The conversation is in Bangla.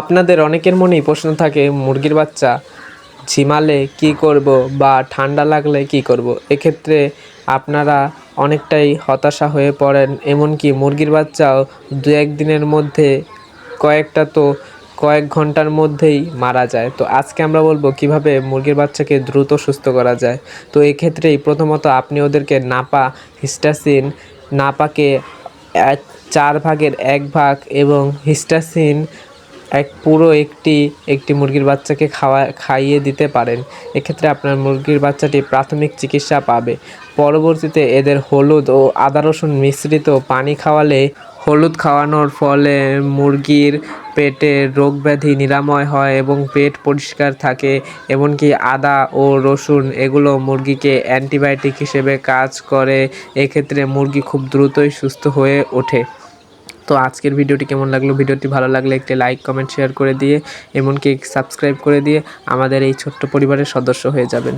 আপনাদের অনেকের মনেই প্রশ্ন থাকে, মুরগির বাচ্চা, ঝিমালে কি করব বা ঠান্ডা লাগলে কি করব? এক্ষেত্রে আপনারা অনেকটাই হতাশা হয়ে পড়েন, এমনকি মুরগির বাচ্চাও দু এক দিনের মধ্যে কয়েকটা তো কয়েক ঘণ্টার মধ্যেই মারা যায়। তো আজকে আমরা বলব কীভাবে মুরগির বাচ্চাকে দ্রুত সুস্থ করা যায়। তো এক্ষেত্রেই প্রথমত আপনি ওদেরকে নাপা, হিস্টাসিন, নাপাকে চার ভাগের এক ভাগ এবং হিস্টাসিন এক পুরো একটি একটি মুরগির বাচ্চাকে খাওয়া, খাইয়ে দিতে পারেন। এক্ষেত্রে আপনার মুরগির বাচ্চাটি প্রাথমিক চিকিৎসা পাবে। পরবর্তীতে এদের হলুদ ও আদা রসুন মিশ্রিত পানি খাওয়ালে হলুদ খাওয়ানোর ফলে মুরগির পেটে রোগ ব্যাধি নিরাময় হয় এবং পেট পরিষ্কার থাকে, এমনকি আদা ও রসুন এগুলো মুরগিকে অ্যান্টিবায়োটিক হিসেবে কাজ করে। এক্ষেত্রে মুরগি খুব দ্রুতই সুস্থ হয়ে ওঠে। তো আজকের ভিডিওটি কেমন লাগল? ভিডিওটি ভালো লাগলে একটি লাইক কমেন্ট শেয়ার করে দিয়ে, এমনকি সাবস্ক্রাইব করে দিয়ে আমাদের এই ছোট্ট পরিবারের সদস্য হয়ে যাবেন।